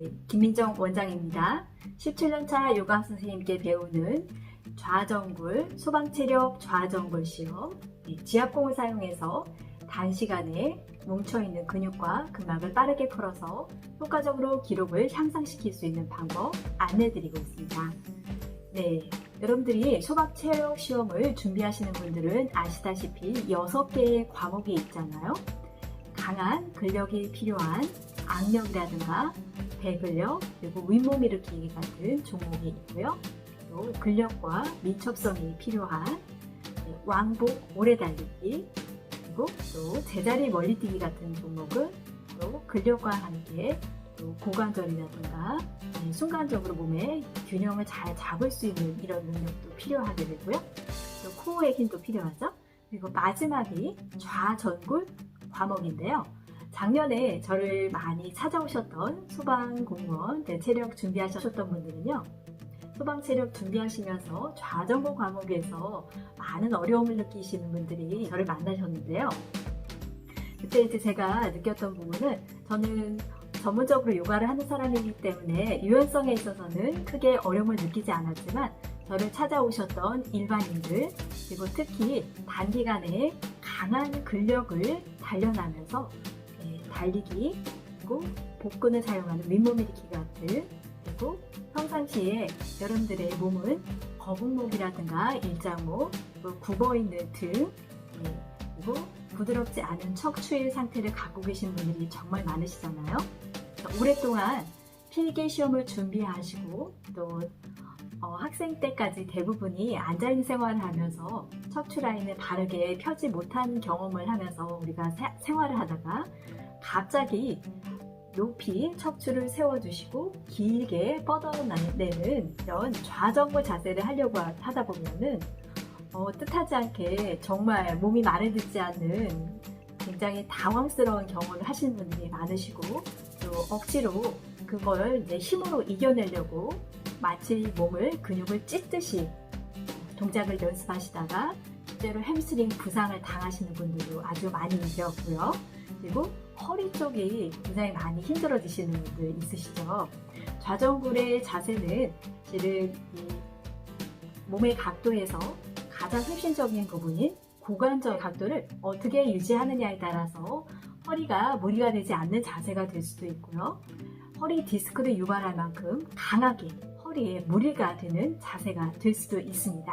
네, 김민정 원장입니다. 17년차 요가 선생님께 배우는 좌정굴, 소방체력 좌정굴 시험, 네, 지압공을 사용해서 단시간에 뭉쳐있는 근육과 근막을 빠르게 풀어서 효과적으로 기록을 향상시킬 수 있는 방법 안내드리고 있습니다. 네, 여러분들이 소방체력 시험을 준비하시는 분들은 아시다시피 6개의 과목이 있잖아요. 강한 근력이 필요한 악력이라든가 배근력 그리고 윗몸 일으키기 같은 종목이 있고요. 또 근력과 민첩성이 필요한 네, 왕복 오래 달리기 그리고 또 제자리 멀리 뛰기 같은 종목은 또 근력과 함께 또 고관절이라든가 네, 순간적으로 몸의 균형을 잘 잡을 수 있는 이런 능력도 필요하게 되고요. 또 코어의 힘도 필요하죠. 그리고 마지막이 좌전굴 과목인데요. 작년에 저를 많이 찾아오셨던 소방 공무원 네, 체력 준비하셨던 분들은요. 소방 체력 준비하시면서 좌전공 과목에서 많은 어려움을 느끼시는 분들이 저를 만나셨는데요. 그때 이제 제가 느꼈던 부분은 저는 전문적으로 요가를 하는 사람이기 때문에 유연성에 있어서는 크게 어려움을 느끼지 않았지만 저를 찾아오셨던 일반인들 그리고 특히 단기간에 강한 근력을 단련하면서 예, 달리기 그리고 복근을 사용하는 윗몸 일으키기 같은 그리고 평상시에 여러분들의 몸은 거북목이라든가 일자목 그리고 굽어있는 등 예, 그리고 부드럽지 않은 척추의 상태를 갖고 계신 분들이 정말 많으시잖아요. 오랫동안 필기 시험을 준비하시고 또 어, 학생 때까지 대부분이 앉아있는 생활을 하면서 척추 라인을 바르게 펴지 못한 경험을 하면서 우리가 세- 생활을 하다가 갑자기 높이 척추를 세워주시고 길게 뻗어내는 이런 좌정골 자세를 하려고 하다 보면은 어, 뜻하지 않게 정말 몸이 마를 듣지 않는 굉장히 당황스러운 경험을 하시는 분들이 많으시고 또 억지로 그걸 이제 힘으로 이겨내려고 마치 몸을 근육을 찢듯이 동작을 연습하시다가 실제로 햄스트링 부상을 당하시는 분들도 아주 많이 계었고요. 그리고 허리 쪽이 굉장히 많이 힘들어지시는 분들 있으시죠. 좌정굴의 자세는 실은 이 몸의 각도에서 가장 핵심적인 부분인 고관절 각도를 어떻게 유지하느냐에 따라서 허리가 무리가 되지 않는 자세가 될 수도 있고요. 허리 디스크를 유발할 만큼 강하게 허리에 무리가 되는 자세가 될 수도 있습니다.